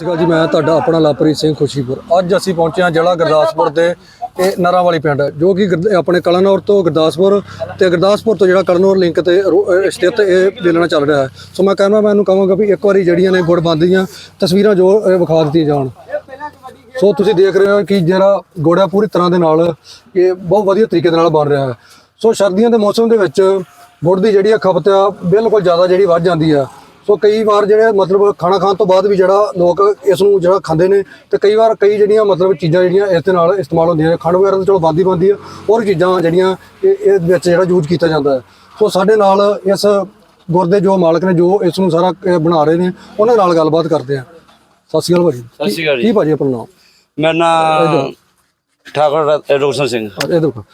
ਸਤਿ ਸ਼੍ਰੀ ਅਕਾਲ ਜੀ, ਮੈਂ ਤੁਹਾਡਾ ਆਪਣਾ ਲਾਪਰੀ ਸਿੰਘ ਖੁਸ਼ੀਪੁਰ। ਅੱਜ ਅਸੀਂ ਪਹੁੰਚੇ ਹਾਂ ਜ਼ਿਲ੍ਹਾ ਗੁਰਦਾਸਪੁਰ ਦੇ ਇਹ ਨਰਾਂਵਾਲੀ ਪਿੰਡ, ਜੋ ਕਿ ਗੁਰਦ- ਆਪਣੇ ਕਲਨੌਰ ਤੋਂ ਗੁਰਦਾਸਪੁਰ ਤੇ ਗੁਰਦਾਸਪੁਰ ਤੋਂ ਜਿਹੜਾ ਕਲਨੌਰ ਲਿੰਕ ਤੇ ਰੋ- ਸਥਿਤ ਇਹ ਵੇਲਣਾ ਚੱਲ ਰਿਹਾ ਹੈ। ਸੋ ਮੈਂ ਕੈਮਰਾਮੈਨ ਨੂੰ ਕਹਾਂਗਾ ਵੀ ਇੱਕ ਵਾਰੀ ਜਿਹੜੀਆਂ ਨੇ ਗੁੜ ਬੰਦ ਦੀਆਂ ਤਸਵੀਰਾਂ ਜੋ ਇਹ ਵਿਖਾ ਦਿੱਤੀਆਂ ਜਾਣ। ਸੋ ਤੁਸੀਂ ਦੇਖ ਰਹੇ ਹੋ ਕਿ ਜਿਹੜਾ ਗੁੜ ਹੈ ਪੂਰੀ ਤਰ੍ਹਾਂ ਦੇ ਨਾਲ ਇਹ ਬਹੁਤ ਵਧੀਆ ਤਰੀਕੇ ਦੇ ਨਾਲ ਬਣ ਰਿਹਾ ਹੈ। ਸੋ ਸਰਦੀਆਂ ਦੇ ਮੌਸਮ ਦੇ ਵਿੱਚ ਗੁੜ ਦੀ ਜਿਹੜੀ ਆ ਖਪਤ ਆ, ਬਿਲਕੁਲ ਜ਼ਿਆਦਾ ਜਿਹੜੀ ਵੱਧ ਜਾਂਦੀ ਆ। ਸੋ ਕਈ ਵਾਰ ਜਿਹੜੇ ਮਤਲਬ ਖਾਣਾ ਖਾਣ ਤੋਂ ਬਾਅਦ ਵੀ ਜਿਹੜਾ ਲੋਕ ਇਸ ਨੂੰ ਜਿਹੜਾ ਖਾਂਦੇ ਨੇ ਤੇ ਕਈ ਵਾਰ ਕਈ ਜਿਹੜੀਆਂ ਮਤਲਬ ਚੀਜ਼ਾਂ ਜਿਹੜੀਆਂ ਇਸ ਦੇ ਨਾਲ ਇਸਤੇਮਾਲ ਹੁੰਦੀਆਂ ਨੇ। ਖੰਡ ਵਗੈਰਾ ਤਾਂ ਚਲੋ ਬੰਦ ਬੰਦੀ ਆ ਹੋਰ ਚੀਜ਼ਾਂ ਜਿਹੜੀਆਂ ਇਹ ਵਿੱਚ ਜਿਹੜਾ ਯੂਜ਼ ਕੀਤਾ ਜਾਂਦਾ ਹੈ। ਸੋ ਸਾਡੇ ਨਾਲ ਇਸ ਗੁੜ ਦੇ ਜੋ ਮਾਲਕ ਨੇ ਜੋ ਇਸ ਨੂੰ ਸਾਰਾ ਬਣਾ ਰਹੇ ਨੇ ਉਹਨਾਂ ਨਾਲ ਗੱਲਬਾਤ ਕਰਦੇ ਆ। ਸਤਿ ਸ਼੍ਰੀ ਅਕਾਲ ਭਾਜੀ। ਸਤਿ ਸ਼੍ਰੀ ਅਕਾਲ ਕੀ ਭਾਜੀ ਆਪਣਾ ਨਾਮ? ਮੇਰਾ ਨਾਮ ਠਾਕੁਰ ਰੋਸ਼ਨ ਸਿੰਘ। ਇਹ ਦੇਖੋ।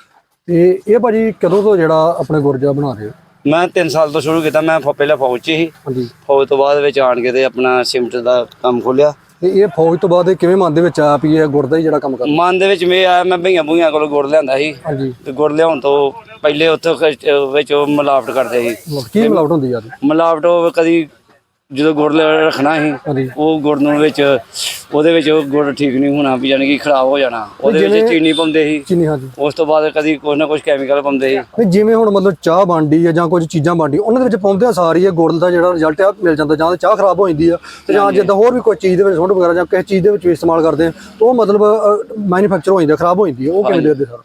ਤੇ ਇਹ ਭਾਜੀ ਕਦੋਂ ਤੋਂ ਜਿਹੜਾ ਆਪਣੇ ਗੁਰਜਾ ਬਣਾ ਰਹੇ ਹੋ? ਮੈਂ 3 ਸਾਲ ਤੋਂ ਸ਼ੁਰੂ ਕੀਤਾ ਮੈਂ ਫ- ਪਹਿਲਾਂ ਫੌਜ 'ਚ ਸੀ ਹਾਂਜੀ। ਫੌਜ ਤੋਂ ਬਾਅਦ ਵਿੱਚ ਆਣ ਕੇ ਤੇ ਆਪਣਾ ਸਿਮਟ ਦਾ ਕੰਮ ਖੋਲਿਆ ਤੇ ਇਹ ਫੌਜ ਤੋਂ ਬਾਅਦ ਇਹ ਕਿਵੇਂ ਮਨ ਦੇ ਵਿੱਚ ਆਇਆ ਵੀ ਇਹ ਗੁੜ ਦਾ ਹੀ ਜਿਹੜਾ ਕੰਮ ਕਰ ਮਨ ਦੇ ਵਿੱਚ ਮੈਂ ਆਇਆ ਮੈਂ ਭਈਆਂ ਭੂਈਆਂ ਕੋਲ ਗੁੜ ਲਿਆਂਦਾ ਸੀ। ਹਾਂਜੀ। ਤੇ ਗੁੜ ਲਿਆਉਣ ਤੋਂ ਪਹਿਲੇ ਉੱਥੇ ਖ- ਵਿੱਚ ਉਹ ਮਿਲਾਵਟ ਕਰਦੇ ਸੀ। ਕੀ ਮਿਲਾਵਟ ਹੁੰਦੀ ਯਾਰ ਮਿਲਾਵਟ ਉਹ ਕਦੀ ਜਦੋਂ ਗੁੜ ਰੱਖਣਾ ਸੀ ਉਹ ਗੁੜ ਨੂੰ ਵਿੱਚ ਉਹਦੇ ਵਿੱਚ ਗੁੜ ਠੀਕ ਨਹੀਂ ਹੋਣਾ ਵੀ ਯਾਨੀ ਕਿ ਖਰਾਬ ਹੋ ਜਾਣਾ। ਉਹਦੇ ਵਿੱਚ ਚੀਨੀ ਪਾਉਂਦੇ ਸੀ। ਚੀਨੀ ਹਾਂਜੀ। ਉਸ ਤੋਂ ਬਾਅਦ ਕਦੀ ਕੁਛ ਨਾ ਕੁਛ ਕੈਮੀਕਲ ਪਾਉਂਦੇ ਸੀ। ਜਿਵੇਂ ਹੁਣ ਮਤਲਬ ਚਾਹ ਬਣਦੀ ਹੈ ਜਾਂ ਕੁਝ ਚੀਜ਼ਾਂ ਬਣਦੀ ਉਹਨਾਂ ਦੇ ਵਿੱਚ ਪਾਉਂਦੇ ਆ ਸਾਰੀ ਇਹ ਗੁੜ ਦਾ ਜਿਹੜਾ ਰਿਜ਼ਲਟ ਆ ਮਿਲ ਜਾਂਦਾ ਜਾਂ ਤਾਂ ਚਾਹ ਖਰਾਬ ਹੋ ਜਾਂਦੀ ਆ ਤੇ ਜਾਂ ਜਿੱਦਾਂ ਹੋਰ ਵੀ ਕੋਈ ਚੀਜ਼ ਦੇ ਵਿੱਚ ਸੁੰਡ ਵਗੈਰਾ ਜਾਂ ਕਿਸੇ ਚੀਜ਼ ਦੇ ਵਿੱਚ ਇਸਤੇਮਾਲ ਕਰਦੇ ਆ ਉਹ ਮਤਲਬ ਮੈਨੂਫੈਕਚਰ ਹੋ ਜਾਂਦਾ ਖਰਾਬ ਹੋ ਜਾਂਦੀ ਆ ਉਹ ਕਿਵੇਂ ਦੇ ਸਰ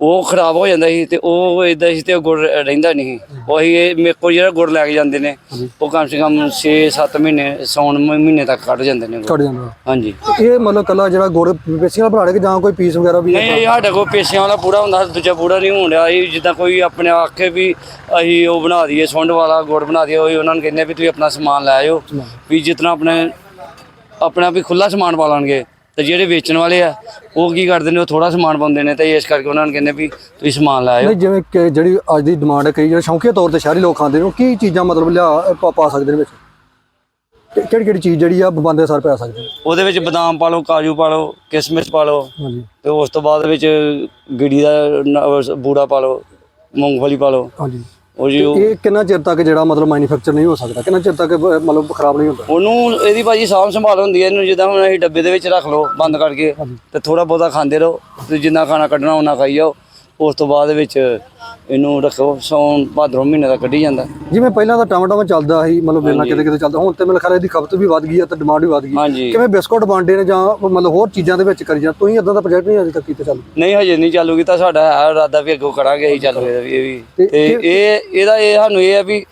ਉਹ ਖਰਾਬ ਹੋ ਜਾਂਦਾ ਸੀ ਤੇ ਉਹ ਇਦਾਂ ਸੀ ਤੇ ਉਹ ਗੁੜ ਰਹਿੰਦਾ ਨਹੀਂ। ਉਹੀ ਇਹ ਮੇਰੇ ਕੋਲ ਜਿਹੜਾ ਗੁੜ ਲੈ ਕੇ ਜਾਂਦੇ ਨੇ ਉਹ ਕਮ ਸੇ ਕਮ 6-7 ਮਹੀਨੇ ਸੌਣ ਮਹੀਨੇ ਤੱਕ ਕੱਢ ਜਾਂਦੇ ਨੇ। ਕੱਢ ਜਾਂਦਾ ਹਾਂਜੀ। ਇਹ ਮਤਲਬ ਕੱਲਾ ਜਿਹੜਾ ਗੁੜ ਬੇਸਿਕਲ ਬਣਾ ਰਹੇ ਕਿ ਜਾਂ ਕੋਈ ਪੀਸ ਵਗੈਰਾ ਵੀ ਨਹੀਂ ਇਹ ਸਾਡੇ ਕੋਲ ਪੇਸ਼ਿਆਂ ਵਾਲਾ ਪੂਰਾ ਹੁੰਦਾ ਦੂਜਾ ਪੂਰਾ ਨਹੀਂ ਡਿਆ। ਇਹ ਜਿੱਦਾਂ ਕੋਈ ਆਪਣੇ ਆਖੇ ਵੀ ਅਸੀਂ ਉਹ ਬਣਾ ਦਈਏ ਸੁੰਡ ਵਾਲਾ ਗੁੜ ਬਣਾ ਦਈਏ ਉਹ ਉਹਨਾਂ ਨੂੰ ਕਹਿੰਦੇ ਵੀ ਤੁਸੀਂ ਆਪਣਾ ਸਮਾਨ ਲੈ ਆਇਓ ਵੀ ਜਿਤਨਾ ਆਪਣੇ ਆਪਣਾ ਵੀ ਖੁੱਲਾ ਸਮਾਨ ਪਾ ਲੈਣਗੇ। ਤੇ ਜਿਹੜੇ ਵੇਚਣ ਵਾਲੇ ਆ ਉਹ ਕੀ ਕਰਦੇ ਨੇ ਉਹ ਥੋੜਾ ਸਮਾਨ ਪਾਉਂਦੇ ਨੇ ਤੇ ਇਸ ਕਰਕੇ ਉਹਨਾਂ ਨੂੰ ਕਹਿੰਦੇ ਵੀ ਤੁਸੀਂ ਸਮਾਨ ਲੈ ਆਇਓ ਨਹੀਂ ਜਿਵੇਂ ਕਿ ਜਿਹੜੀ ਅੱਜ ਦੀ ਡਿਮਾਂਡ ਹੈ ਕਈ ਜਿਹੜੇ ਸ਼ੌਂਕੀਆ ਤੌਰ ਤੇ ਸ਼ਹਿਰੀ ਲੋਕ ਖਾਂਦੇ ਨੇ ਉਹ ਕੀ ਚੀਜ਼ਾਂ ਮਤਲਬ ਲਿਆ ਪਾ- ਪਾ ਸਕਦੇ ਨੇ ਵਿੱਚ? ਕਿਹੜੀ ਕਿਹੜੀ ਚੀਜ਼ ਜਿਹੜੀ ਆ ਬੰਦੇ ਸਰ ਪਾ ਸਕਦੇ ਨੇ ਉਹਦੇ ਵਿੱਚ ਬਦਾਮ ਪਾ ਲਓ ਕਾਜੂ ਪਾ ਲਓ ਕਿਸ਼ਮਿਸ਼ ਪਾ ਲਓ ਹਾਂਜੀ। ਤੇ ਉਸ ਤੋਂ ਬਾਅਦ ਵਿੱਚ ਗਿੜੀ ਦਾ ਨ- ਬੂੜਾ ਪਾ ਲਓ ਮੂੰਗਫਲੀ ਪਾ ਲਓ। ਹਾਂਜੀ। ਉਹ ਜੀ ਉਹ- ਇਹ ਕਿੰਨਾ ਚਿਰ ਤੱਕ ਜਿਹੜਾ ਮਤਲਬ ਮੈਨੂਫੈਕਚਰ ਨਹੀਂ ਹੋ ਸਕਦਾ? ਕਿੰਨਾ ਚਿਰ ਤੱਕ ਬ- ਮਤਲਬ ਖਰਾਬ ਨਹੀਂ ਹੁੰਦਾ? ਉਹਨੂੰ ਇਹਦੀ ਭਾਜੀ ਸਾਂਭ ਸੰਭਾਲ ਹੁੰਦੀ ਹੈ ਇਹਨੂੰ ਜਿੱਦਾਂ ਹੁਣ ਅਸੀਂ ਡੱਬੇ ਦੇ ਵਿੱਚ ਰੱਖ ਲਓ ਬੰਦ ਕਰਕੇ ਤੇ ਥੋੜਾ ਬਹੁਤਾ ਖਾਂਦੇ ਰਹੋ ਤੇ ਜਿੰਨਾ ਖਾਣਾ ਕੱਢਣਾ ਉਹਨਾਂ ਖਾਈ ਜਾਓ। ਉਸ ਤੋਂ ਬਾਅਦ ਵਿੱਚ ਇਹਨੂੰ ਰੱਖੋ ਸੌਣ ਭਾਦਰੋਂ ਮਹੀਨੇ ਦਾ ਕੱਢੀ ਜਾਂਦਾ। ਜਿਵੇਂ ਪਹਿਲਾਂ ਤਾਂ ਟਮਾਟਾ ਚੱਲਦਾ ਸੀ ਮਤਲਬ ਵੇਲਣਾ ਕਿਤੇ ਕਿਤੇ ਚੱਲਦਾ। ਹੁਣ ਤੇ ਮੇਰੇ ਖਿਆਲ ਇਹਦੀ ਖਪਤ ਵੀ ਵੱਧ ਗਈ ਆ ਤੇ ਡਿਮਾਂਡ ਵੀ ਵੱਧ ਗਈ। ਕਿਵੇਂ ਬਿਸਕੁਟ ਬਾਂਡੇ ਨੇ ਜਾਂ ਮਤਲਬ ਹੋਰ ਚੀਜ਼ਾਂ ਦੇ ਵਿੱਚ ਕਰੀ ਜਾਂ ਤੁਸੀਂ ਇਦਾਂ ਦਾ ਪ੍ਰੋਜੈਕਟ ਨਹੀਂ ਅਜੇ ਤੱਕ ਕੀਤਾ ਚੱਲ? ਨਹੀਂ ਹਜੇ ਨਹੀਂ ਚਾਲੂ ਕੀਤਾ ਸਾਡਾ ਹੈ ਇਰਾਦਾ ਵੀ ਅੱਗੋਂ ਕਰਾਂਗੇ ਅਸੀਂ ਚਾਲੂ ਇਹਦਾ ਵੀ ਇਹ ਵੀ। ਤੇ ਤੇ ਇਹ ਇਹਦਾ ਇਹ ਸਾਨੂੰ ਇਹ ਹੈ ਵੀ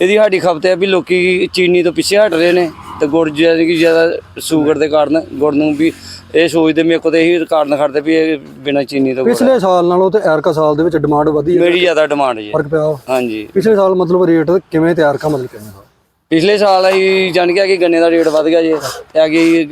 ਇਹਦੀ ਸਾਡੀ ਖਪਤ ਹੈ ਵੀ ਲੋਕੀ ਚੀਨੀ ਤੋਂ ਪਿੱਛੇ ਹਟ ਰਹੇ ਨੇ। ਤੇ ਗੁੜ ਜਿਹੜੀ ਕਿ ਜ਼ਿਆਦਾ ਸ਼ੂਗਰ ਦੇ ਕਾਰਨ ਗੁੜ ਨੂੰ ਵੀ ਇਹ ਸੋਚਦੇ ਮੇਰੇ ਕੋਲ ਤੇ ਇਹੀ ਕਾਰਨ ਖੜਦੇ ਵੀ ਇਹ ਬਿਨਾਂ ਚੀਨੀ ਤੋਂ ਗੁੜ ਹੈ। ਪਿਛਲੇ ਸਾਲ ਨਾਲੋਂ ਤੇ ਐਰਕਾ ਸਾਲ ਦੇ ਵਿੱਚ ਡਿਮਾਂਡ ਵਧੀ ਹੈ ਮੇਰੀ ਜ਼ਿਆਦਾ ਡਿਮਾਂਡ ਜੀ। ਫ਼ਰਕ ਪਿਆ ਹਾਂਜੀ। ਪਿਛਲੇ ਸਾਲ ਮਤਲਬ ਰੇਟ ਕਿਵੇਂ ਤੇ ਐਰਕਾ ਮਤਲਬ ਕਿਵੇਂ ਦਾ? ਪਿਛਲੇ ਸਾਲ ਅਸੀਂ ਜਾਣ ਗਿਆ ਕਿ ਗੰਨੇ ਦਾ ਰੇਟ ਵਧ ਗਿਆ ਜੀ ਤੇ ਅੱਗੇ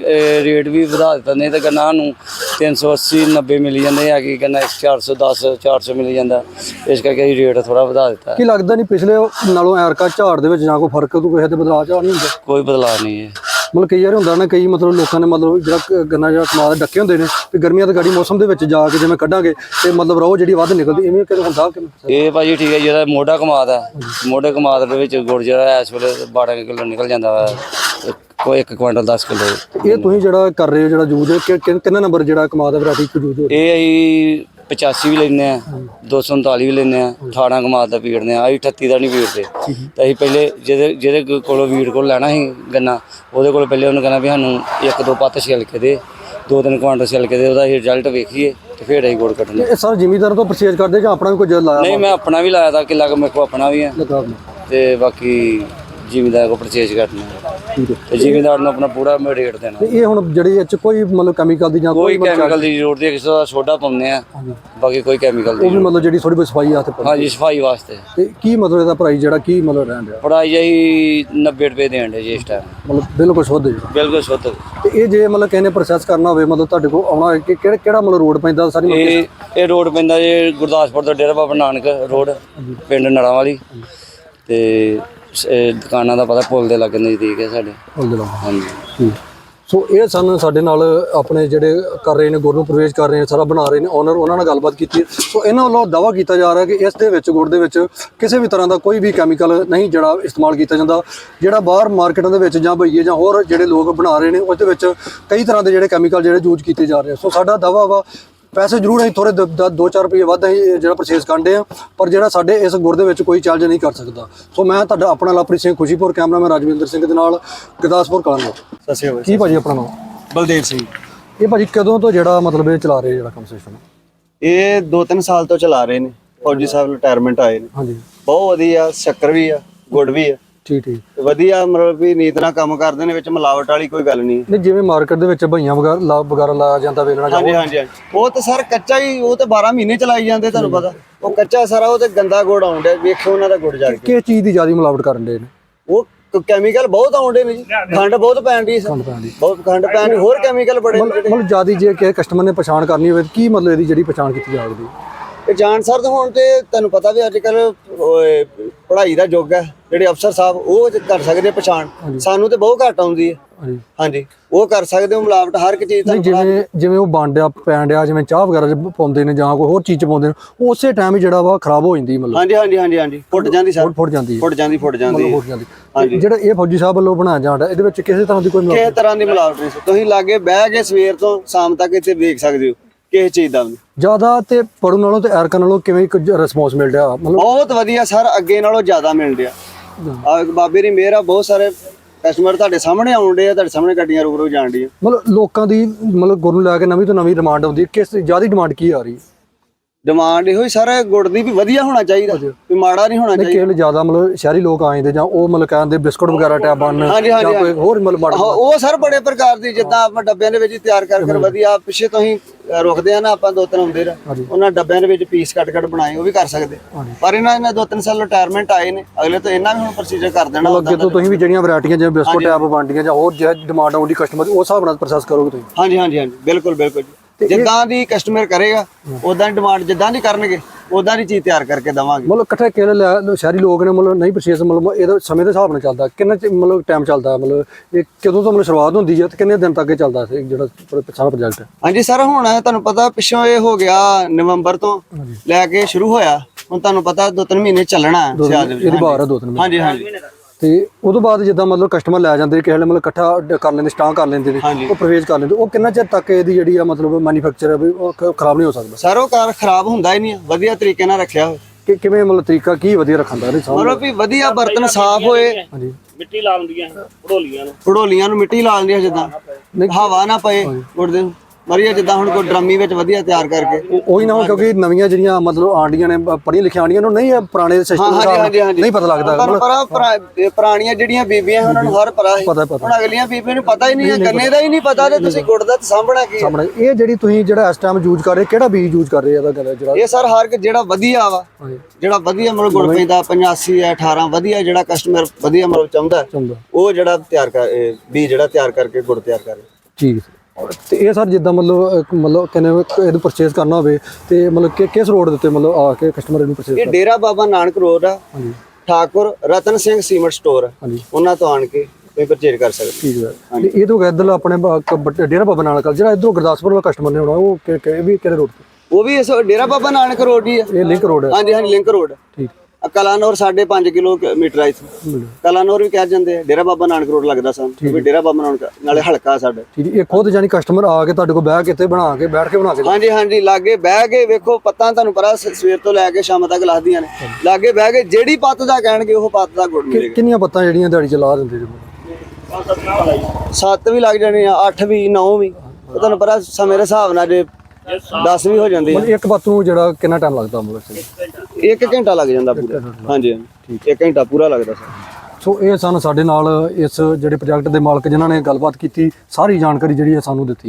ਰੇਟ ਵੀ ਵਧਾ ਦਿੱਤਾ ਨਹੀਂ ਤਾਂ ਗੰਨਾ ਨੂੰ 380 90 ਮਿਲ ਜਾਂਦੇ ਆ ਕਿ ਗੰਨਾ 410 400 ਮਿਲ ਜਾਂਦਾ। ਇਸ ਕਰਕੇ ਅਸੀਂ ਰੇਟ ਥੋੜਾ ਵਧਾ ਦਿੱਤਾ। ਕੀ ਲੱਗਦਾ ਨਹੀਂ ਪਿਛਲੇ ਨਾਲੋਂ ਐਰਕਾ ਝਾੜ ਦੇ ਵਿੱਚ ਜਾਂ ਕੋਈ ਫ਼ਰਕ ਤੋਂ ਕਿਸੇ ਤੇ ਬਦਲਾਅ ਝਾੜ ਨਹੀਂ ਹੁੰਦਾ? ਕੋਈ ਬਦਲਾਅ ਨਹੀਂ ਹੈ। ਮਤਲਬ ਕਈ ਵਾਰ ਹੁੰਦਾ ਨਾ ਕਈ ਮਤਲਬ ਲੋਕਾਂ ਨੇ ਮਤਲਬ ਜਿਹੜਾ ਗੰਨਾ ਜਿਹੜਾ ਕਮਾਲ ਡੱਕੇ ਹੁੰਦੇ ਨੇ ਤੇ ਗਰਮੀਆਂ ਦੀ ਗਾੜੀ ਮੌਸਮ ਦੇ ਵਿੱਚ ਜਾ ਕੇ ਜਿਵੇਂ ਕੱਢਾਂਗੇ ਤੇ ਮਤਲਬ ਰੋਹ ਜਿਹੜੀ ਵੱਧ ਨਿਕਲਦੀ ਐਵੇਂ ਕਿਤੇ ਹੁੰਦਾ ਕਿ ਇਹ ਭਾਜੀ ਠੀਕ ਹੈ ਜਿਹੜਾ ਮੋਢਾ ਕਮਾਦ ਹੈ ਮੋਢੇ ਕਮਾਦ ਦੇ ਵਿੱਚ ਗੁੜ ਜਿਹੜਾ ਇਸ ਵੇਲੇ 12 ਕਿਲੋ ਨਿਕਲ ਜਾਂਦਾ ਵਾ ਕੋਈ 1 ਕੁਇੰਟਲ 10 ਕਿਲੋ। ਇਹ ਤੁਸੀਂ ਜਿਹੜਾ ਕਰ ਰਹੇ ਹੋ ਜਿਹੜਾ ਯੂਜ਼ ਕਿੰਨਾ ਨੰਬਰ ਜਿਹੜਾ ਕਮਾਲ ਦਾ ਵੈਰਾਈਟੀ ਯੂਜ਼ ਹੋ ਇਹ ਅਸੀਂ 85 ਵੀ ਲੈਨੇ ਆ 239 ਵੀ ਲੈਨੇ ਆ 18 ਕਮਾਦ ਦਾ ਪੀੜਦੇ ਆ ਅਸੀਂ 38 ਦਾ ਨਹੀਂ ਪੀੜਦੇ। ਤਾਂ ਅਸੀਂ ਪਹਿਲੇ ਜਿਹਦੇ ਜਿਹਦੇ ਕੋਲੋਂ ਵੀੜ ਕੋਲ ਲੈਣਾ ਸੀ ਗੰਨਾ ਉਹਦੇ ਕੋਲ ਪਹਿਲੇ ਉਹਨੂੰ ਕਹਿਣਾ ਵੀ ਸਾਨੂੰ ਇੱਕ ਦੋ ਪੱਤ ਛਿਲ ਕੇ ਦੇ ਦੋ ਤਿੰਨ ਕੁਆਂਟਲ ਛਿਲ ਕੇ ਦੇ ਉਹਦਾ ਰਿਜ਼ਲਟ ਵੇਖੀਏ ਤੇ ਫਿਰ ਅਸੀਂ ਗੁੜ ਕੱਢਣਾ। ਇਹ ਸਰ ਜ਼ਿਮੀਦਾਰ ਤੋਂ ਪਰਚੇਜ ਕਰਦੇ ਜਾਂ ਆਪਣਾ ਵੀ ਜਲ ਲਾਇਆ ਨਹੀਂ ਮੈਂ ਆਪਣਾ ਵੀ ਲਾਇਆ ਤਾਂ ਕਿੱਲਾ ਕੁ ਮੇਰੇ ਕੋਲ ਆਪਣਾ ਵੀ ਹੈ? ਤੇ ਬਾਕੀ ਜ਼ਿਮੀਦਾਰ ਕੋ ਪਰਚੇਜ ਕਰਨਾ ਠੀਕ ਹੈ। ਤੇ ਜ਼ਿਮੀਦਾਰ ਨੂੰ ਆਪਣਾ ਪੂਰਾ ਰੇਟ ਦੇਣਾ। ਤੇ ਇਹ ਹੁਣ ਜਿਹੜੀ ਇਹ ਚ ਕੋਈ ਮਤਲਬ ਕੈਮੀਕਲ ਦੀ ਜਾਂ ਕੋਈ ਕੈਮੀਕਲ ਦੀ ਜ਼ਰੂਰਤ ਨਹੀਂ ਕਿਸੇ ਦਾ ਸੋਡਾ ਪਾਉਂਦੇ ਆ ਬਾਕੀ ਕੋਈ ਕੈਮੀਕਲ ਦੀ ਉਹ ਵੀ ਮਤਲਬ ਜਿਹੜੀ ਥੋੜੀ ਬਹੁ ਸਫ਼ਾਈ ਹੱਥ ਪਾ ਹਾਂਜੀ ਸਫ਼ਾਈ ਵਾਸਤੇ। ਤੇ ਕੀ ਮਤਲਬ ਇਹਦਾ ਪ੍ਰਾਈਸ ਜਿਹੜਾ ਕੀ ਮਤਲਬ ਰਹਿਣ ਰਿਹਾ ਪੜਾਈ ਜਾਈ 90 ਰੁਪਏ ਦੇਣ ਦੇ ਜੀ ਇਸ ਟਾਈਮ ਮਤਲਬ ਬਿਲਕੁਲ ਸ਼ੁੱਧ ਜੀ। ਬਿਲਕੁਲ ਸ਼ੁੱਧ। ਤੇ ਇਹ ਜੇ ਮਤਲਬ ਕਿਸੇ ਨੇ ਪ੍ਰੋਸੈਸ ਕਰਨਾ ਹੋਵੇ ਮਤਲਬ ਤੁਹਾਡੇ ਕੋਲ ਆਉਣਾ ਹੋਵੇ ਕਿ ਕਿਹੜਾ ਕਿਹੜਾ ਮਤਲਬ ਰੋਡ ਪੈਂਦਾ ਸਾਰੀ ਇਹ ਇਹ ਰੋਡ ਪੈਂਦਾ ਜੀ ਗੁਰਦਾਸਪੁਰ ਤੋਂ ਡੇਰਾ ਬਾਬਾ ਨਾਨਕ ਰੋਡ ਪਿੰਡ ਨੜਾਂ ਵਾਲੀ ਤੇ ਇਹ ਦੁਕਾਨਾਂ ਦਾ ਪਤਾ ਪੁਲ ਦੇ ਲਾਗੇ ਨਜ਼ਦੀਕ ਹੈ ਸਾਡੇ ਮਤਲਬ ਹਾਂਜੀ ਠੀਕ ਸੋ ਇਹ ਸਨ ਸਾਡੇ ਨਾਲ ਆਪਣੇ ਜਿਹੜੇ ਕਰ ਰਹੇ ਨੇ ਗੁੜ ਨੂੰ ਪ੍ਰਵੇਸ਼ ਕਰ ਰਹੇ ਨੇ ਸਾਰਾ ਬਣਾ ਰਹੇ ਨੇ ਓਨਰ ਉਹਨਾਂ ਨਾਲ ਗੱਲਬਾਤ ਕੀਤੀ। ਸੋ ਇਹਨਾਂ ਵੱਲੋਂ ਦਾਵਾ ਕੀਤਾ ਜਾ ਰਿਹਾ ਕਿ ਇਸ ਦੇ ਵਿੱਚ ਗੁੜ ਦੇ ਵਿੱਚ ਕਿਸੇ ਵੀ ਤਰ੍ਹਾਂ ਦਾ ਕੋਈ ਵੀ ਕੈਮੀਕਲ ਨਹੀਂ ਜਿਹੜਾ ਇਸਤੇਮਾਲ ਕੀਤਾ ਜਾਂਦਾ ਜਿਹੜਾ ਬਾਹਰ ਮਾਰਕੀਟਾਂ ਦੇ ਵਿੱਚ ਜਾਂ ਭਈਏ ਜਾਂ ਹੋਰ ਜਿਹੜੇ ਲੋਕ ਬਣਾ ਰਹੇ ਨੇ ਉਸ ਦੇ ਵਿੱਚ ਕਈ ਤਰ੍ਹਾਂ ਦੇ ਜਿਹੜੇ ਕੈਮੀਕਲ ਜਿਹੜੇ ਯੂਜ਼ ਕੀਤੇ ਜਾ ਰਹੇ। ਸੋ ਸਾਡਾ ਦਾਵਾ ਵਾ ਪੈਸੇ ਜ਼ਰੂਰ ਅਸੀਂ ਥੋੜੇ 2-4 ਰੁਪਏ ਵੱਧ ਅਸੀਂ ਜਿਹੜਾ ਪਰਚੇਸ ਕਰਦੇ ਆ ਪਰ ਜਿਹੜਾ ਸਾਡੇ ਇਸ ਗੁੜ ਦੇ ਵਿੱਚ ਕੋਈ ਚਾਰਜ ਨਹੀਂ ਕਰ ਸਕਦਾ। ਸੋ ਮੈਂ ਤੁਹਾਡਾ ਆਪਣਾ ਲਵਪ੍ਰੀਤ ਸਿੰਘ ਖੁਸ਼ੀਪੁਰ ਕੈਮਰਾਮੈਨ ਰਾਜਵਿੰਦਰ ਸਿੰਘ ਦੇ ਨਾਲ ਗੁਰਦਾਸਪੁਰ ਕਲਾਂਗਾ ਸਤਿ ਸ਼੍ਰੀ ਅਕਾਲ ਕੀ ਭਾਜੀ ਆਪਣਾ ਨਾਮ? ਬਲਦੇਵ ਸਿੰਘ। ਇਹ ਭਾਜੀ ਕਦੋਂ ਤੋਂ ਜਿਹੜਾ ਮਤਲਬ ਇਹ ਚਲਾ ਰਹੇ ਜਿਹੜਾ ਕੰਮ ਸਿਸਟਮ ਇਹ 2-3 ਸਾਲ ਤੋਂ ਚਲਾ ਰਹੇ ਨੇ। ਫੌਜੀ ਸਾਹਿਬ ਰਿਟਾਇਰਮੈਂਟ ਆਏ ਨੇ। ਹਾਂਜੀ। ਬਹੁਤ ਵਧੀਆ ਸ਼ੱਕਰ ਵੀ ਆ ਗੁੜ ਵੀ ਆ। ਠੀਕ ਠੀਕ। ਵਧੀਆ ਮਤਲਬ ਵੀ ਨੀਤ ਨਾਲ ਕੰਮ ਕਰਦੇ ਨੇ ਵਿੱਚ ਮਿਲਾਵਟ ਵਾਲੀ ਕੋਈ ਗੱਲ ਨਹੀਂ। ਨਹੀਂ ਜਿਵੇਂ ਮਾਰਕੀਟ ਦੇ ਵਿੱਚ ਭਈਆਂ ਵਗੈਰਾ ਲਾ ਵਗੈਰਾ ਲਾਇਆ ਜਾਂਦਾ ਵੇਲਣਾ ਜਾਂ ਹਾਂਜੀ ਹਾਂਜੀ ਹਾਂਜੀ। ਉਹ ਤਾਂ ਸਰ ਕੱਚਾ ਹੀ ਉਹ ਤਾਂ 12 ਮਹੀਨੇ ਚਲਾਈ ਜਾਂਦੇ ਤੁਹਾਨੂੰ ਪਤਾ। ਉਹ ਕੱਚਾ ਸਾਰਾ ਉਹ ਤੇ ਗੰਦਾ ਗੁੜ ਆਉਂਦਾ ਵੇਖੋ ਉਹਨਾਂ ਦਾ ਗੁੜ ਜਾ ਕੇ ਕਿਸ ਚੀਜ਼ ਦੀ ਜ਼ਿਆਦਾ ਮਿਲਾਵਟ ਕਰਨ ਦੇ ਨੇ? ਉਹ ਕੈਮੀਕਲ ਬਹੁਤ ਆਉਂਦੇ ਨੇ ਜੀ। ਖੰਡ ਬਹੁਤ ਪੈਣ ਦੀ। ਬਹੁਤ ਖੰਡ ਪੈਣ ਦੀ ਹੋਰ ਕੈਮੀਕਲ ਬੜੇ ਮਤਲਬ ਜ਼ਿਆਦਾ ਜੇ ਕਿਸੇ ਕਸਟਮਰ ਨੇ ਪਛਾਣ ਕਰਨੀ ਹੋਵੇ ਕੀ ਮਤਲਬ ਇਹਦੀ ਜਿਹੜੀ ਪਛਾਣ ਕੀਤੀ ਜਾ ਤਾਂ ਹੁਣ ਤੇ ਤੁਹਾਨੂੰ ਪਤਾ ਵੀ ਅੱਜ ਕੱਲ ਪੜ੍ਹਾਈ ਦਾ ਯੁੱਗ ਹੈ। ਜਿਹੜੇ ਅਫਸਰ ਸਾਹਿਬ ਉਹ ਕਰ ਸਕਦੇ ਪਛਾਣ। ਸਾਨੂੰ ਤੇ ਬਹੁਤ ਘੱਟ ਆਉਂਦੀ ਹੈ। ਹਾਂਜੀ। ਹਾਂਜੀ। ਉਹ ਕਰ ਸਕਦੇ ਹੋ ਮਿਲਾਵਟ ਹਰ ਇੱਕ ਚੀਜ਼ ਤੁਹਾਨੂੰ ਜਿਵੇਂ ਜਿਵੇਂ ਉਹ ਬਾਂਡਿਆ ਪੈਣ ਡਿਆ ਜਿਵੇਂ ਚਾਹ ਵਗੈਰਾ ਪਾਉਂਦੇ ਨੇ ਜਾਂ ਕੋਈ ਹੋਰ ਚੀਜ਼ ਪਾਉਂਦੇ ਨੇ ਉਹ ਉਸੇ ਟਾਈਮ ਹੀ ਜਿਹੜਾ ਵਾ ਖਰਾਬ ਹੋ ਜਾਂਦੀ ਮਤਲਬ। ਹਾਂਜੀ ਹਾਂਜੀ ਹਾਂਜੀ ਹਾਂਜੀ। ਫੁੱਟ ਜਾਂਦੀ ਸਰ। ਫੁੱਟ ਜਾਂਦੀ ਫੁੱਟ ਜਾਂਦੀ ਫੁੱਟ ਜਾਂਦੀ ਹੋ। ਜਾਂਦੀ ਤੇ ਜਿਹੜਾ ਇਹ ਫੌਜੀ ਸਾਹਿਬ ਵੱਲੋਂ ਬਣਾਇਆ ਜਾਂਦਾ ਇਹਦੇ ਵਿੱਚ ਕਿਸੇ ਤਰ੍ਹਾਂ ਦੀ ਕੋਈ ਮਿਲਾਵਟ ਕਿਸੇ ਤਰ੍ਹਾਂ ਦੀ ਮਿਲਾਵਟ ਨਹੀਂ। ਤੁਸੀਂ ਲਾਗੇ ਬਹਿ ਕੇ ਸਵੇਰ ਤੋਂ ਸ਼ਾਮ ਤੱਕ ਇੱਥੇ ਵੇਖ ਸਕਦੇ ਹੋ। ਕਿਸੇ ਚੀਜ਼ ਦਾ ਵੀ? ਜ਼ਿਆਦਾ ਤੇ ਪੜੂ ਨਾਲੋਂ ਤੇ ਐਰਕਾ ਨਾਲੋਂ ਕਿਵੇਂ ਕੁਝ ਰਿਸਪੌਂਸ ਮਿਲ ਰਿਹਾ? ਮਤਲਬ ਬਹੁਤ ਵਧੀਆ ਸਰ ਅੱਗੇ ਨਾਲੋਂ ਜ਼ਿਆਦਾ ਮਿਲ ਰਿਹਾ। ਆ ਬਾਬੇ ਦੀ ਮਿਹਰ ਆ ਬਹੁਤ ਸਾਰੇ ਕਸਟਮਰ ਤੁਹਾਡੇ ਸਾਹਮਣੇ ਆਉਂਦੇ ਆ ਤੁਹਾਡੇ ਸਾਹਮਣੇ ਗੱਡੀਆਂ ਰੂਬਰੂ ਜਾਣ ਡੀਆਂ ਮਤਲਬ ਲੋਕਾਂ ਦੀ ਮਤਲਬ ਗੁਰ ਲੈ ਕੇ ਨਵੀਂ ਤੋਂ ਨਵੀਂ ਡਿਮਾਂਡ ਆਉਂਦੀ ਹੈ। ਕਿਸ ਜ਼ਿਆਦਾ ਡਿਮਾਂਡ ਕੀ ਆ ਰਹੀ? ਹੈ ਡਿਮਾਂਡ ਇਹੋ ਹੀ ਸਰ ਗੁੜ ਦੀ ਵੀ ਵਧੀਆ ਹੋਣਾ ਚਾਹੀਦਾ ਵੀ ਮਾੜਾ ਨਹੀਂ ਹੋਣਾ ਚਾਹੀਦਾ। ਕਿਹੜੇ ਜ਼ਿਆਦਾ ਮਤਲਬ ਸ਼ਹਿਰੀ ਲੋਕ ਆ ਜਾਂਦੇ ਜਾਂ ਉਹ ਮਤਲਬ ਕਹਿੰਦੇ ਬਿਸਕੁਟ ਵਗੈਰਾ ਟੈਬ ਬਣ ਜਾਂ ਕੋਈ ਹੋਰ ਮਤਲਬ ਮਾੜਾ ਉਹ ਸਰ ਬੜੇ ਪ੍ਰਕਾਰ ਦੀ ਜਿੱਦਾਂ ਆਪਾਂ ਡੱਬਿਆਂ ਦੇ ਵਿੱਚ ਤਿਆਰ ਕਰ ਕਰ ਵਧੀਆ ਪਿੱਛੇ ਤੋਂ ਹੀ ਰੁਕਦੇ ਆ ਨਾ ਆਪਾਂ ਦੋ ਤਿੰਨ ਹੁੰਦੇ ਰ ਉਹਨਾਂ ਡੱਬਿਆਂ ਦੇ ਵਿੱਚ ਪੀਸ ਕੱਟ ਕੱਟ ਬਣਾਏ ਉਹ ਵੀ ਕਰ ਸਕਦੇ। ਪਰ ਇਹਨਾਂ ਨੇ ਦੋ ਤਿੰਨ ਸਾਲ ਰਿਟਾਇਰਮੈਂਟ ਆਏ ਨੇ ਅਗਲੇ ਤੋਂ ਇਹਨਾਂ ਵੀ ਹੁਣ ਪ੍ਰੋਸੀਜਰ ਕਰ ਦੇਣਾ ਮਤਲਬ ਜਦੋਂ ਤੁਸੀਂ ਵੀ ਜਿਹੜੀਆਂ ਵੈਰਾਈਟੀਆਂ ਜਿਵੇਂ ਬਿਸਕੁਟ ਟੈਬ ਬਣਦੀਆਂ ਜਾਂ ਹੋਰ ਜਿਹੜਾ ਡਿਮਾਂਡ ਆਉਂਦੀ ਕਸਟਮਰ ਉਸ ਹਿਸਾਬ ਨਾਲ ਪ੍ਰੋਸੈਸ ਕਰੋਗੇ ਤੁਸੀਂ? ਹਾਂਜੀ ਹਾਂਜੀ ਹਾਂਜੀ ਬਿਲਕੁਲ ਬਿਲਕੁਲ ਜੀ। ਜਿੱਦਾਂ ਦੀ ਕਸਟਮਰ ਕਰੇਗਾ ਉਦਾਂ ਦੀ ਡਿਮਾਂਡ ਜਿੱਦਾਂ ਦੀ ਕਰਨਗੇ ਉਦਾਂ ਦੀ ਚੀਜ਼ ਤਿਆਰ ਕਰਕੇ ਦਵਾਂਗੇ। ਮਤਲਬ ਇਕੱਠੇ ਕਿਹੜੇ ਸ਼ਹਿਰੀ ਲੋਕ ਨੇ ਮਤਲਬ ਨਹੀਂ ਪਰਚੇਸ ਮਤਲਬ ਇਹਦਾ ਸਮੇਂ ਦੇ ਹਿਸਾਬ ਨਾਲ ਚੱਲਦਾ। ਕਿੰਨਾ ਮਤਲਬ ਟਾਈਮ ਚੱਲਦਾ ਮਤਲਬ ਇਹ ਕਦੋਂ ਤੋਂ ਮਤਲਬ ਸ਼ੁਰੂਆਤ ਹੁੰਦੀ ਹੈ ਤੇ ਕਿੰਨੇ ਦਿਨ ਤੱਕ ਇਹ ਚੱਲਦਾ ਸੀ ਜਿਹੜਾ ਸਾਰਾ ਪ੍ਰੋਜੈਕਟ ਹਾਂਜੀ ਸਰ ਹੁਣ ਤੁਹਾਨੂੰ ਪਤਾ ਪਿੱਛੋਂ ਇਹ ਹੋ ਗਿਆ ਨਵੰਬਰ ਤੋਂ ਲੈ ਕੇ ਸ਼ੁਰੂ ਹੋਇਆ। ਹੁਣ ਤੁਹਾਨੂੰ ਪਤਾ ਦੋ ਤਿੰਨ ਮਹੀਨੇ ਚੱਲਣਾ ਹੈ ਇਹਦੀ ਬਾਹਰ ਦੋ ਤਿੰਨ ਮਹੀਨੇ। ਹਾਂਜੀ ਹਾਂਜੀ। ਤੇ ਉਦੋਂ ਬਾਅਦ ਜਿੱਦਾਂ ਮਤਲਬ ਕਸਟਮਰ ਲੈ ਜਾਂਦੇ ਕਿਸੇ ਵੇਲੇ ਮਤਲਬ ਇਕੱਠਾ ਕਰ ਲੈਂਦੇ ਸਟਾਕ ਕਰ ਲੈਂਦੇ ਨੇ ਹਾਂਜੀ। ਉਹ ਪ੍ਰਵੇਸ਼ ਕਰ ਲੈਂਦੇ। ਉਹ ਕਿੰਨਾ ਚਿਰ ਤੱਕ ਇਹਦੀ ਜਿਹੜੀ ਆ ਮਤਲਬ ਮੈਨੂਫੈਕਚਰ ਹੈ ਵੀ ਉਹ ਖ- ਖਰਾਬ ਨਹੀਂ ਹੋ ਸਕਦਾ? ਸਰ ਉਹ ਕਾਰ ਖਰਾਬ ਹੁੰਦਾ ਹੀ ਨਹੀਂ ਵਧੀਆ ਤਰੀਕੇ ਨਾਲ ਰੱਖਿਆ ਹੋਇਆ। ਕਿ ਕਿਵੇਂ ਮਤਲਬ ਤਰੀਕਾ ਕੀ ਵਧੀਆ ਰੱਖਣ ਦਾ ਇਹਦੇ ਸਾਹਮਣੇ? ਮਤਲਬ ਵੀ ਵਧੀਆ ਬਰਤਨ ਸਾਫ਼ ਹੋਏ। ਹਾਂਜੀ। ਮਿੱਟੀ ਲਾ ਦਿੰਦੀਆਂ ਪੜੋਲੀਆਂ ਨੂੰ। ਪੜੋਲੀਆਂ ਨੂੰ ਮਿੱਟੀ ਲਾ ਜਿੱਦਾਂ। ਹਵਾ ਨਾ ਪਏ। ਗੁਰਦੇ ਨੂੰ। ਮਰੀਆ ਜਿੱਦਾਂ ਹੁਣ ਕੋਈ ਡਰਮੀ ਵਿੱਚ ਵਧੀਆ ਤਿਆਰ ਕਰਕੇ। ਉਹ- ਨਾ ਹੁਣ ਕਿਉਂਕਿ ਨਵੀਆਂ ਜਿਹੜੀਆਂ ਮਤਲਬ ਆਂਡੀਆਂ ਨੇ ਪ- ਪੜ੍ਹੀਆਂ ਲਿਖੀਆਂ ਆਂਡੀਆਂ ਨੂੰ ਨਹੀਂ ਇਹ ਪੁਰਾਣੇ ਸਿਸਟਮ ਹਾਂਜੀ ਨਹੀਂ ਪਤਾ ਲੱਗਦਾ। ਪੁਰਾ- ਪੁਰਾਣੀਆਂ ਜਿਹੜੀਆਂ ਬੀਬੀਆਂ ਉਹਨਾਂ ਨੂੰ ਹਰ ਪਰਾ ਹੈ ਹੁਣ ਅਗਲੀਆਂ ਬੀਬੀਆਂ ਨੂੰ ਪਤਾ ਹੀ ਨਹੀਂ ਹੈ ਗੰਨੇ ਦਾ ਹੀ ਨਹੀਂ ਪਤਾ ਤੇ ਤੁਸੀਂ ਗੁੜ ਦਾ ਸਾਂਭਣਾ ਕੀ ਹੈ। ਸਾਹਮਣੇ ਇਹ ਜਿਹੜੀ ਤੁਸੀਂ ਜਿਹੜਾ ਇਸ ਟਾਈਮ ਯੂਜ਼ ਕਰ ਰਹੇ ਕਿਹੜਾ ਬੀਜ ਯੂਜ਼ ਕਰ ਰਹੇ ਆ ਇਹਦਾ ਜਿਹੜਾ ਇਹ ਸਰ ਹਰ ਜਿਹੜਾ ਵਧੀਆ ਵਾ ਜਿਹੜਾ ਵਧੀਆ ਮਤਲਬ ਗੁੜ ਪੈਂਦਾ 85 ਹੈ 18 ਵਧੀਆ ਜਿਹੜਾ ਕਸਟਮਰ ਵਧੀਆ ਮਤਲਬ ਚਾਹੁੰਦਾ ਹੈ, ਉਹ ਜਿਹੜਾ ਤਿਆਰ ਕਰ ਬੀਜ ਜਿਹੜਾ ਤਿਆਰ ਕਰਕੇ ਗੁੜ ਤਿਆਰ ਕਰੇ ਠੀਕ। ਹੈ। ਤੇ ਇਹ ਸਰ ਜਿੱਦਾਂ ਮਤਲਬ ਮਤਲਬ ਕਹਿੰਦੇ ਇਹਨੂੰ ਪਰਚੇਸ ਕਰਨਾ ਹੋਵੇ ਤੇ ਮਤਲਬ ਕਿ ਕਿਸ ਰੋਡ ਦੇ ਉੱਤੇ ਮਤਲਬ ਆ ਕੇ ਕਸਟਮਰ ਇਹਨੂੰ ਪਰਚੇਸ ਇਹ ਡੇਰਾ ਬਾਬਾ ਨਾਨਕ ਰੋਡ ਆ। ਹਾਂਜੀ। ਠਾਕੁਰ ਰਤਨ ਸਿੰਘ ਸੀਮੈਂਟ ਸਟੋਰ ਹਾਂਜੀ। ਉਹਨਾਂ ਤੋਂ ਆਣ ਕੇ ਤੁਸੀਂ ਪਰਚੇਜ ਕਰ ਸਕਦੇ ਠੀਕ ਹੈ। ਤੇ ਇਹ ਤੋਂ ਇਧਰ ਆਪਣੇ ਡੇਰਾ ਬਾਬਾ ਨਾਨਕ ਜਿਹੜਾ ਇਧਰੋਂ ਗੁਰਦਾਸਪੁਰ ਵਾਲਾ ਕਸਟਮਰ ਨੇ ਹੋਣਾ ਉਹ ਕਿ- ਇਹ ਵੀ ਕਿਹੜੇ ਰੋਡ ਤੇ? ਉਹ ਵੀ ਇਸ ਡੇਰਾ ਬਾਬਾ ਨਾਨਕ ਰੋਡ ਹੀ ਆ। ਇਹ ਲਿੰਕ ਰੋਡ ਹੈ ਹਾਂਜੀ ਹਾਂਜੀ ਲਿੰਕ ਰੋਡ ਠੀਕ। ਕਲਾਨੌਰ 5.5 ਕਿਲੋਮੀਟਰ ਆ ਇੱਥੋਂ। ਮਿਲਿਆ। ਕਲਾਨੌਰ ਵੀ ਕਹਿ ਜਾਂਦੇ ਆ ਡੇਰਾ ਬਾਬਾ ਨਾਨਕ ਰੋਡ ਲੱਗਦਾ ਸਾਨੂੰ ਵੀ ਡੇਰਾ ਬਾਬਾ ਨਾਨਕ ਨਾਲੇ ਹਲਕਾ ਸਾਡਾ। ਠੀਕ ਹੈ। ਇਹ ਖੁਦ ਜਾਨੀ ਕਸਟਮਰ ਆ ਕੇ ਤੁਹਾਡੇ ਕੋਲ ਬਹਿ ਕੇ ਇੱਥੇ ਬਣਾ ਕੇ ਬੈਠ ਕੇ ਬਣਾ ਕੇ ਹਾਂਜੀ ਹਾਂਜੀ ਲਾਗੇ ਬਹਿ ਕੇ ਵੇਖੋ ਪੱਤਾਂ ਤੁਹਾਨੂੰ ਪਤਾ ਸਵੇਰ ਤੋਂ ਲੈ ਕੇ ਸ਼ਾਮ ਤੱਕ ਲੱਗਦੀਆਂ ਨੇ। ਲਾਗੇ ਬਹਿ ਕੇ ਜਿਹੜੀ ਪੱਤ ਦਾ ਕਹਿਣਗੇ ਉਹ ਪੱਤ ਦਾ ਗੁੜ ਮਿਲੇਗਾ। ਕਿੰਨੀਆਂ ਪੱਤਾਂ ਜਿਹੜੀਆਂ ਦਿਹਾੜੀ ਚ ਲਾ ਦਿੰਦੇ ਜੀ ਸੱਤ ਵੀ ਲੱਗ ਜਾਣੇ ਆ 8 ਵੀ 9 ਵੀ। ਤੁਹਾਨੂੰ ਪਤਾ ਸਮੇਂ ਦੇ ਹਿਸਾਬ ਨਾਲ ਜੇ 10 ਵੀ ਹੋ ਜਾਂਦੇ ਮਤਲਬ ਇੱਕ ਪੱਤ ਨੂੰ ਜਿਹੜਾ ਕਿੰਨਾ ਟਾਈਮ ਲੱਗਦਾ ਮਤਲਬ ਇੱਕ ਘੰਟਾ ਲੱਗ ਜਾਂਦਾ ਪੂਰਾ। ਹਾਂਜੀ ਹਾਂਜੀ। ਇੱਕ ਘੰਟਾ ਪੂਰਾ ਲੱਗਦਾ ਸਰ। ਸੋ ਇਹ ਸਨ ਸਾਡੇ ਨਾਲ ਇਸ ਜਿਹੜੇ ਪ੍ਰੋਜੈਕਟ ਦੇ ਮਾਲਕ ਜਿਨ੍ਹਾਂ ਨੇ ਗੱਲਬਾਤ ਕੀਤੀ ਸਾਰੀ ਜਾਣਕਾਰੀ ਜਿਹੜੀ ਹੈ ਸਾਨੂੰ ਦਿੱਤੀ।